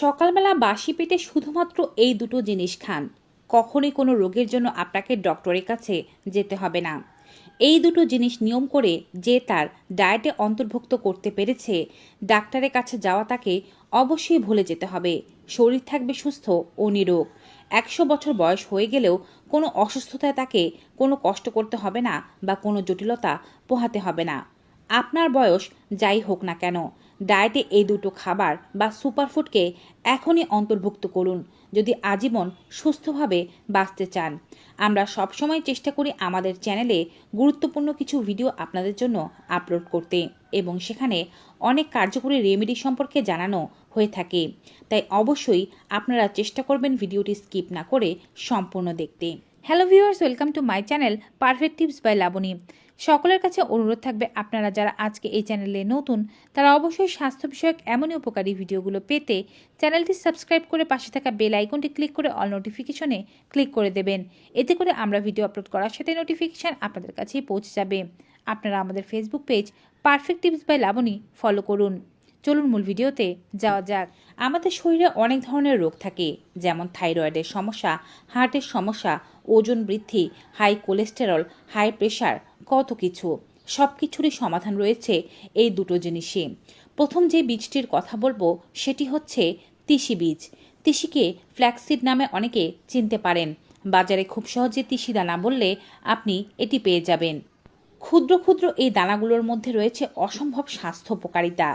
সকালবেলা বাসি পেটে শুধুমাত্র এই দুটো জিনিস খান। কখনই কোনো রোগের জন্য আপনাকে ডক্টরের কাছে যেতে হবে না। এই দুটো জিনিস নিয়ম করে যে তার ডায়েটে অন্তর্ভুক্ত করতে পেরেছে, ডাক্তারের কাছে যাওয়া তাকে অবশ্যই ভুলে যেতে হবে। শরীর থাকবে সুস্থ ও নিরোগ। একশো বছর বয়স হয়ে গেলেও কোনো অসুস্থতায় তাকে কোনো কষ্ট করতে হবে না বা কোনো জটিলতা পোহাতে হবে না। আপনার বয়স যাই হোক না কেন ডায়েটে এই দুটো খাবার বা সুপারফুডকে এখনই অন্তর্ভুক্ত করুন, যদি আজীবন সুস্থভাবে বাঁচতে চান। আমরা সবসময় চেষ্টা করি আমাদের চ্যানেলে গুরুত্বপূর্ণ কিছু ভিডিও আপনাদের জন্য আপলোড করতে এবং সেখানে অনেক কার্যকরী রেমেডি সম্পর্কে জানানো হয়ে থাকে। তাই অবশ্যই আপনারা চেষ্টা করবেন ভিডিওটি স্কিপ না করে সম্পূর্ণ দেখতে। Hello viewers, welcome to my channel perfect tips by Labani. সকলের কাছে অনুরোধ থাকবে আপনারা যারা আজকে এই চ্যানেলে নতুন, তারা অবশ্যই স্বাস্থ্য বিষয়ক এমনই উপকারী ভিডিওগুলো পেতে চ্যানেলটি সাবস্ক্রাইব করে পাশে থাকা বেল আইকনটি ক্লিক করে অল নোটিফিকেশনে ক্লিক করে দেবেন। এতে করে আমরা ভিডিও আপলোড করার সাথে নোটিফিকেশান আপনাদের কাছেই পৌঁছে যাবে। আপনারা আমাদের Facebook page perfect tips by Labani follow করুন। চলুন মূল ভিডিওতে যাওয়া যাক। আমাদের শরীরে অনেক ধরনের রোগ থাকে, যেমন থাইরয়েডের সমস্যা, হার্টের সমস্যা, ওজন বৃদ্ধি হাই কোলেস্টেরল হাই প্রেশার কত কিছু সব কিছুরই সমাধান রয়েছে এই দুটো জিনিসে প্রথম যে বীজটির কথা বলব, সেটি হচ্ছে তিসি বীজ। তিসিকে ফ্ল্যাক্সিড নামে অনেকে চিনতে পারেন। বাজারে খুব সহজে তিসি দানা বললে আপনি এটি পেয়ে যাবেন। ক্ষুদ্র ক্ষুদ্র এই দানাগুলোর মধ্যে রয়েছে অসম্ভব স্বাস্থ্য উপকারিতা।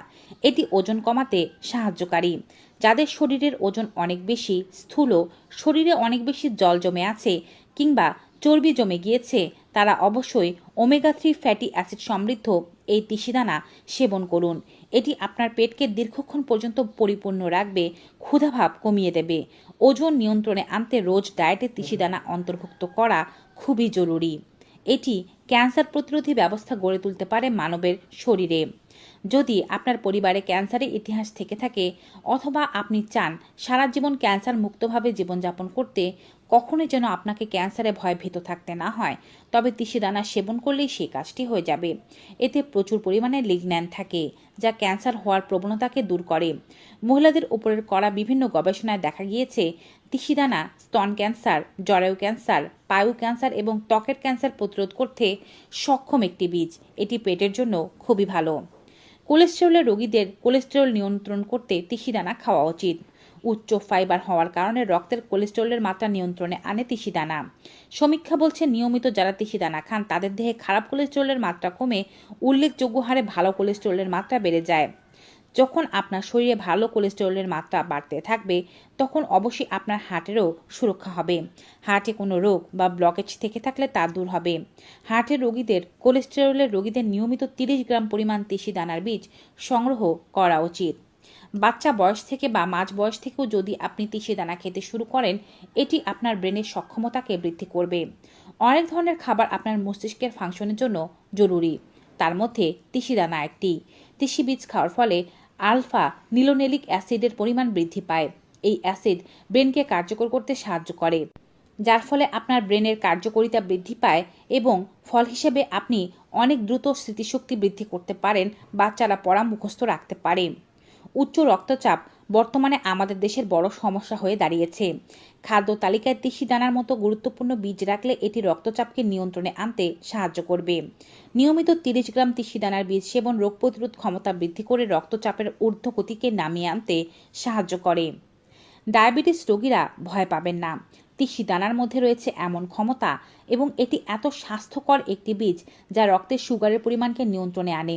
এটি ওজন কমাতে সাহায্যকারী। যাদের শরীরের ওজন অনেক বেশি স্থূল, শরীরে অনেক বেশি জল জমে আছে কিংবা চর্বি জমে গিয়েছে, তারা অবশ্যই ওমেগা থ্রি ফ্যাটি অ্যাসিড সমৃদ্ধ এই তিসিদানা সেবন করুন। এটি আপনার পেটকে দীর্ঘক্ষণ পর্যন্ত পরিপূর্ণ রাখবে, ক্ষুধাভাব কমিয়ে দেবে। ওজন নিয়ন্ত্রণে আনতে রোজ ডায়েটে তিসিদানা অন্তর্ভুক্ত করা খুবই জরুরি। এটি ক্যান্সার প্রতিরোধী ব্যবস্থা গড়ে তুলতে পারে মানবের শরীরে। যদি আপনার পরিবারে ক্যান্সারের ইতিহাস থেকে থাকে অথবা আপনি চান সারা জীবন ক্যান্সার মুক্তভাবে জীবনযাপন করতে কখনোই যেন আপনাকে ক্যান্সারে ভয় ভীত থাকতে না হয়, তবে তিসিদানা সেবন করলেই সেই কাজটি হয়ে যাবে। এতে প্রচুর পরিমাণে লিগন্যান থাকে, যা ক্যান্সার হওয়ার প্রবণতাকে দূর করে। মহিলাদের উপরের করা বিভিন্ন গবেষণায় দেখা গিয়েছে, তিসিদানা স্তন ক্যান্সার, জরায়ু ক্যান্সার, পায়ু ক্যান্সার এবং ত্বকের ক্যান্সার প্রতিরোধ করতে সক্ষম একটি বীজ। এটি পেটের জন্য খুবই ভালো। কোলেস্টেরলের রোগীদের কোলেস্টেরল নিয়ন্ত্রণ করতে তিসিদানা খাওয়া উচিত। উচ্চ ফাইবার হওয়ার কারণে রক্তের কোলেস্টেরলের মাত্রা নিয়ন্ত্রণে আনে তিসিদানা। সমীক্ষা বলছে, নিয়মিত যারা তিসিদানা খান, তাদের দেহে খারাপ কোলেস্টেরলের মাত্রা কমে উল্লেখযোগ্য হারে ভালো কোলেস্টেরলের মাত্রা বেড়ে যায়। যখন আপনার শরীরে ভালো কোলেস্টেরলের মাত্রা বাড়তে থাকবে, তখন অবশ্যই আপনার হার্টেরও সুরক্ষা হবে। হার্টে কোনো রোগ বা ব্লকেজ থেকে থাকলে তা দূর হবে। হার্টের রোগীদের কোলেস্টেরলের রোগীদের নিয়মিত তিরিশ গ্রাম পরিমাণ তিসি দানার বীজ সংগ্রহ করা উচিত। বাচ্চা বয়স থেকে বা মাঝ বয়স থেকেও যদি আপনি তিসি দানা খেতে শুরু করেন, এটি আপনার ব্রেনের সক্ষমতাকে বৃদ্ধি করবে। অনেক ধরনের খাবার আপনার মস্তিষ্কের ফাংশনের জন্য জরুরি। তার মধ্যে তিসি দানা একটি। তিসি বীজ খাওয়ার ফলে আলফা নিলোনেলিক অ্যাসিডের পরিমাণ বৃদ্ধি পায়। এই অ্যাসিড ব্রেনকে কার্যকর করতে সাহায্য করে, যার ফলে আপনার ব্রেনের কার্যকারিতা বৃদ্ধি পায় এবং ফল হিসেবে আপনি অনেক দ্রুত স্মৃতিশক্তি বৃদ্ধি করতে পারেন বাচ্চারা পড়া মুখস্থ রাখতে পারে উচ্চ রক্তচাপ বর্তমানে আমাদের দেশের বড় সমস্যা হয়ে দাঁড়িয়েছে। খাদ্য তালিকায় তিসি দানার মতো গুরুত্বপূর্ণ বীজ রাখলে এটি রক্তচাপকে নিয়ন্ত্রণে আনতে সাহায্য করবে। নিয়মিত তিরিশ গ্রাম তিসি দানার বীজ সেবন রোগ প্রতিরোধ ক্ষমতা বৃদ্ধি করে রক্তচাপের ঊর্ধ্বগতিকে নামিয়ে আনতে সাহায্য করে। ডায়াবেটিস রোগীরা ভয় পাবেন না। তিসি দানার মধ্যে রয়েছে এমন ক্ষমতা এবং এটি এত স্বাস্থ্যকর একটি বীজ যা রক্তের সুগারের পরিমাণকে নিয়ন্ত্রণে আনে।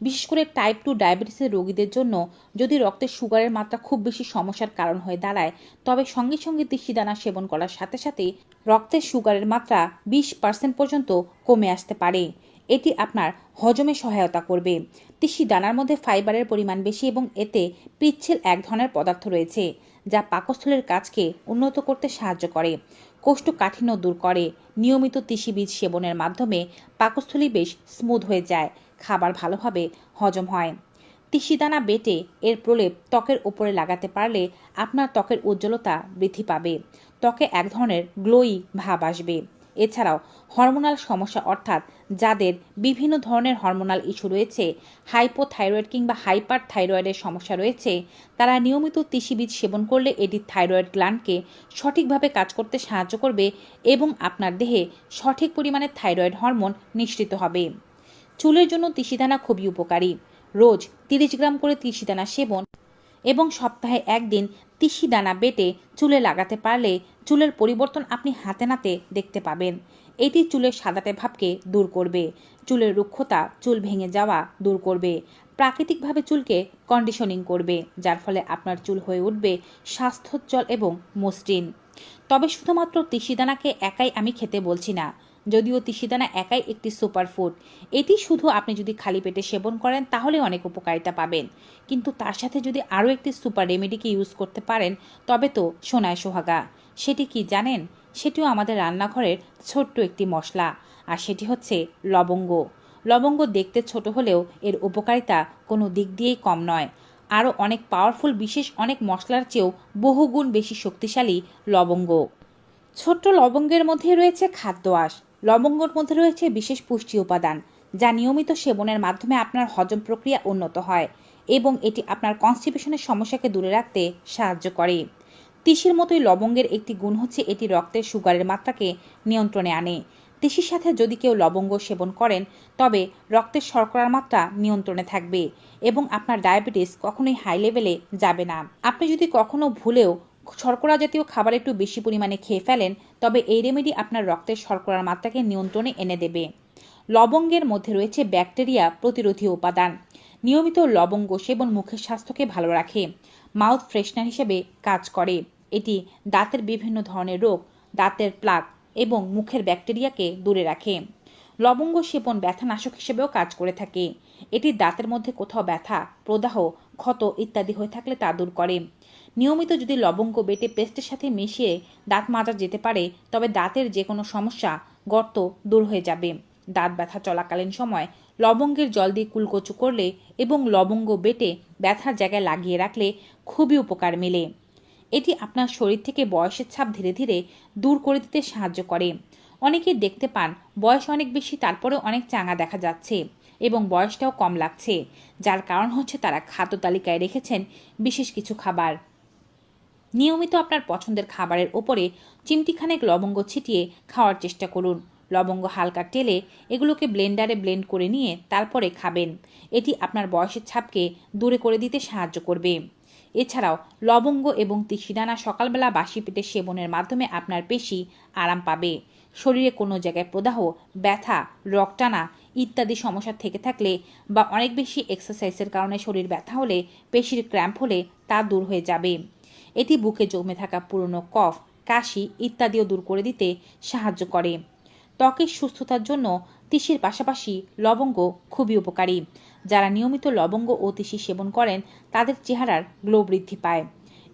বিশেষ করে টাইপ টু ডায়াবেটিসের রোগীদের জন্য যদি রক্তের সুগারের মাত্রা খুব বেশি সমস্যার কারণ হয়ে দাঁড়ায়, তবে সঙ্গে সঙ্গে তিসি দানা সেবন করার সাথে সাথে রক্তের সুগারের মাত্রা বিশ পার্সেন্ট পর্যন্ত কমে আসতে পারে। এটি আপনার হজমে সহায়তা করবে। তিসি দানার মধ্যে ফাইবারের পরিমাণ বেশি এবং এতে পিচ্ছিল এক ধরনের পদার্থ রয়েছে। যা পাকস্থলের কাজকে উন্নত করতে সাহায্য করে। কোষ্ঠকাঠিন্য দূর করে। নিয়মিত তিসি বীজ সেবনের মাধ্যমে পাকস্থলী বেশ স্মুথ হয়ে যায়। খাবার ভালোভাবে হজম হয়। তিসিদানা বেটে এর প্রলেপ ত্বকের উপরে লাগাতে পারলে আপনার ত্বকের উজ্জ্বলতা বৃদ্ধি পাবে। ত্বকে এক ধরনের গ্লোয়ি ভাব আসবে। এছাড়াও হরমোনাল সমস্যা অর্থাৎ যাদের বিভিন্ন ধরনের হরমোনাল ইস্যু রয়েছে, হাইপোথাইরয়েড কিংবা হাইপার থাইরয়েডের সমস্যা রয়েছে, তারা নিয়মিত তিসি বীজ সেবন করলে এটি থাইরয়েড গ্ল্যান্ডকে সঠিকভাবে কাজ করতে সাহায্য করবে এবং আপনার দেহে সঠিক পরিমাণে থাইরয়েড হরমোন নিঃসৃত হবে। চুলের জন্য তিসিদানা খুবই উপকারী। রোজ তিরিশ গ্রাম করে তিসিদানা সেবন এবং সপ্তাহে একদিন তিসি দানা বেটে চুলে লাগাতে পারলে চুলের পরিবর্তন আপনি হাতে নাতে দেখতে পাবেন। এটি চুলের সাদাটে ভাবকে দূর করবে। চুলের রুক্ষতা চুল ভেঙে যাওয়া দূর করবে। প্রাকৃতিকভাবে চুলকে কন্ডিশনিং করবে, যার ফলে আপনার চুল হয়ে উঠবে স্বাস্থ্যোজ্জ্বল এবং মসৃণ। তবে শুধুমাত্র তিসিদানাকে একাই আমি খেতে বলছি না। যদিও তিসিদানা একাই একটি সুপারফুড এটি শুধু আপনি যদি খালি পেটে সেবন করেন, তাহলে অনেক উপকারিতা পাবেন। কিন্তু তার সাথে যদি আরও একটি সুপার রেমেডিকে ইউজ করতে পারেন, তবে তো সোনায় সোহাগা। সেটি কি জানেন? সেটিও আমাদের রান্নাঘরের ছোট্ট একটি মশলা, আর সেটি হচ্ছে লবঙ্গ। লবঙ্গ দেখতে ছোট হলেও এর উপকারিতা কোনো দিক দিয়েই কম নয়। আরও অনেক পাওয়ারফুল, বিশেষ অনেক মশলার চেয়েও বহুগুণ বেশি শক্তিশালী লবঙ্গ। ছোট্ট লবঙ্গের মধ্যে রয়েছে খাদ্য আঁশ। লবঙ্গর মধ্যে রয়েছে বিশেষ পুষ্টি উপাদান, যা নিয়মিত সেবনের মাধ্যমে আপনার হজম প্রক্রিয়া উন্নত হয় এবং এটি আপনার কনস্টিপেশনের সমস্যাকে দূরে রাখতে সাহায্য করে। তিসির মতোই লবঙ্গের একটি গুণ হচ্ছে এটি রক্তের সুগারের মাত্রাকে নিয়ন্ত্রণে আনে। তিসির সাথে যদি কেউ লবঙ্গ সেবন করেন, তবে রক্তের শর্করার মাত্রা নিয়ন্ত্রণে থাকবে এবং আপনার ডায়াবেটিস কখনোই হাই লেভেলে যাবে না। আপনি যদি কখনো ভুলেও শর্করা জাতীয় খাবার একটু বেশি পরিমাণে খেয়ে ফেলেন, তবে এই রেমেডি আপনার রক্তের শর্করার মাত্রাকে নিয়ন্ত্রণে এনে দেবে। লবঙ্গের মধ্যে রয়েছে ব্যাকটেরিয়া প্রতিরোধী উপাদান। নিয়মিত লবঙ্গ সেবন মুখের স্বাস্থ্যকে ভালো রাখে, মাউথ ফ্রেশনার হিসেবে কাজ করে। এটি দাঁতের বিভিন্ন ধরনের রোগ, দাঁতের প্লাক এবং মুখের ব্যাকটেরিয়াকে দূরে রাখে। লবঙ্গ সেবন ব্যথানাশক হিসেবেও কাজ করে থাকে। এটি দাঁতের মধ্যে কোথাও ব্যথা, প্রদাহ, ক্ষত ইত্যাদি হয়ে থাকলে তা দূর করে। নিয়মিত যদি লবঙ্গ, বেটে, পেস্টের সাথে মিশিয়ে দাঁত মাজা যেতে পারে, তবে দাঁতের যে কোনো সমস্যা, গর্ত দূর হয়ে যাবে। দাঁত ব্যথা চলাকালীন সময় লবঙ্গের জল দিয়ে কুলকচু করলে এবং লবঙ্গ, বেটে ব্যথার জায়গায় লাগিয়ে রাখলে খুবই উপকার মেলে। এটি আপনার শরীর থেকে বয়সের ছাপ ধীরে ধীরে দূর করে দিতে সাহায্য করে। অনেকে দেখতে পান, বয়স অনেক বেশি, তারপরেও অনেক চাঙা দেখা যাচ্ছে এবং বয়সটাও কম লাগছে। যার কারণ হচ্ছে তারা খাদ্য তালিকায় রেখেছেন বিশেষ কিছু খাবার। নিয়মিত আপনার পছন্দের খাবারের ওপরে চিমটিখানেক লবঙ্গ ছিটিয়ে খাওয়ার চেষ্টা করুন। লবঙ্গ হালকা টেলে এগুলোকে ব্লেন্ডারে ব্লেন্ড করে নিয়ে তারপরে খাবেন। এটি আপনার বয়সের ছাপকে দূরে করে দিতে সাহায্য করবে। এছাড়াও লবঙ্গ এবং তিসিদানা সকালবেলা বাসি পেটে সেবনের মাধ্যমে আপনার পেশি আরাম পাবে। শরীরে কোনো জায়গায় প্রদাহ, ব্যথা রক্টানা ইত্যাদি সমস্যা থেকে থাকলে বা অনেক বেশি এক্সারসাইজের কারণে শরীর ব্যথা হলে, পেশির ক্র্যাম্প হলে তা দূর হয়ে যাবে। এটি বুকে জমে থাকা পুরনো কফ, কাশি ইত্যাদিও দূর করে দিতে সাহায্য করে। ত্বকের সুস্থতার জন্য তিসির পাশাপাশি লবঙ্গ খুবই উপকারী। যারা নিয়মিত লবঙ্গ ও তিসি সেবন করেন, তাদের চেহারার গ্লো বৃদ্ধি পায়।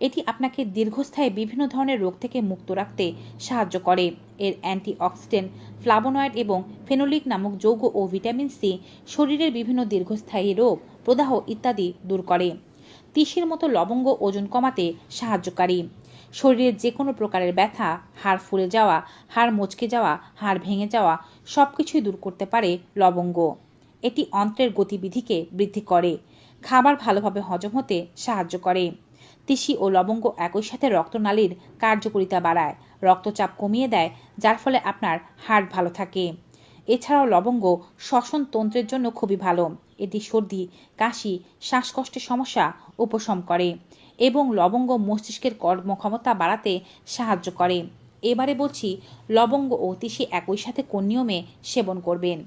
এটি আপনাকে দীর্ঘস্থায়ী বিভিন্ন ধরনের রোগ থেকে মুক্ত রাখতে সাহায্য করে। এর অ্যান্টিঅক্সিডেন্ট ফ্লাবোনয়েড এবং ফেনোলিক নামক যৌগ ও ভিটামিন সি শরীরের বিভিন্ন দীর্ঘস্থায়ী রোগ, প্রদাহ ইত্যাদি দূর করে। তিসির মতো লবঙ্গ ওজন কমাতে সাহায্যকারী। শরীরের যে কোনো প্রকারের ব্যথা, হাড় ফুলে যাওয়া, হাড় মচকে যাওয়া, হাড় ভেঙে যাওয়া সব কিছুই দূর করতে পারে লবঙ্গ। এটি অন্ত্রের গতিবিধিকে বৃদ্ধি করে, খাবার ভালোভাবে হজম হতে সাহায্য করে। তিসি ও লবঙ্গ একই সাথে রক্তনালীর কার্যকারিতা বাড়ায়, রক্তচাপ কমিয়ে দেয়, যার ফলে আপনার হার্ট ভালো থাকে। এছাড়াও লবঙ্গ শ্বসন তন্ত্রের জন্য খুবই ভালো। এটি সর্দি, কাশি, শ্বাসকষ্টের সমস্যা উপশম করে এবং লবঙ্গ মস্তিষ্কের কর্মক্ষমতা বাড়াতে সাহায্য করে। এবারে বলছি, লবঙ্গ ও তিসি একই সাথে কোন নিয়মে সেবন করবেন?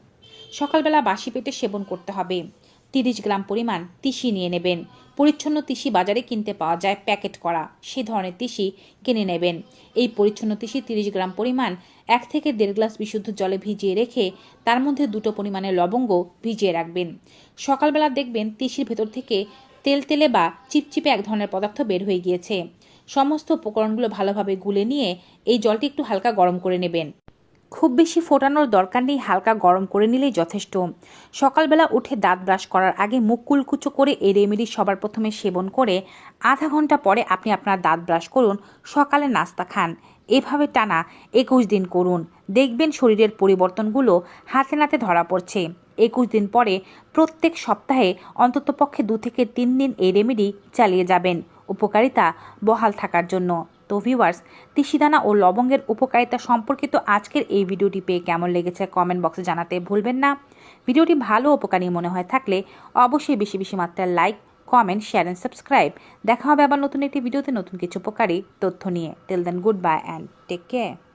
সকালবেলা বাসি পেটে সেবন করতে হবে। তিরিশ গ্রাম পরিমাণ তিসি নিয়ে নেবেন। পরিচ্ছন্ন তিসি বাজারে কিনতে পাওয়া যায় প্যাকেট করা। সে ধরনের তিসি কিনে নেবেন। এই পরিচ্ছন্ন তিসি তিরিশ গ্রাম পরিমাণ এক থেকে দেড় গ্লাস বিশুদ্ধ জলে ভিজিয়ে রেখে তার মধ্যে দুটো পরিমাণে লবঙ্গ ভিজিয়ে রাখবেন। সকালবেলা দেখবেন তিসির ভেতর থেকে তেল তেলে বা চিপচিপে এক ধরনের পদার্থ বের হয়ে গিয়েছে। সমস্ত উপকরণগুলো ভালোভাবে গুলে নিয়ে এই জলটি একটু হালকা গরম করে নেবেন। খুব বেশি ফোটানোর দরকার নেই, হালকা গরম করে নিলেই যথেষ্ট। সকালবেলা উঠে দাঁত ব্রাশ করার আগে মুখ কুলকুচো করে এই রেমেডি সবার প্রথমে সেবন করে আধা ঘণ্টা পরে আপনি আপনার দাঁত ব্রাশ করুন, সকালে নাস্তা খান। এভাবে টানা একুশ দিন করুন। দেখবেন শরীরের পরিবর্তনগুলো হাতে নাতে ধরা পড়ছে। একুশ দিন পরে প্রত্যেক সপ্তাহে অন্ততপক্ষে দু থেকে তিন দিন এই রেমেডি চালিয়ে যাবেন। উপকারিতা বহাল থাকার জন্য। তো ভিউয়ার্স তিসিদানা ও লবঙ্গের উপকারিতা সম্পর্কিত আজকের এই ভিডিওটি পেয়ে কেমন লেগেছে কমেন্ট বক্সে জানাতে ভুলবেন না। ভিডিওটি ভালো উপকারী মনে হয় থাকলে অবশ্যই বেশি বেশি মাত্রায় like comment share and subscribe দেখা হবে আবার নতুন একটি ভিডিওতে নতুন কিছু উপকারী তথ্য নিয়ে। Till then goodbye and take care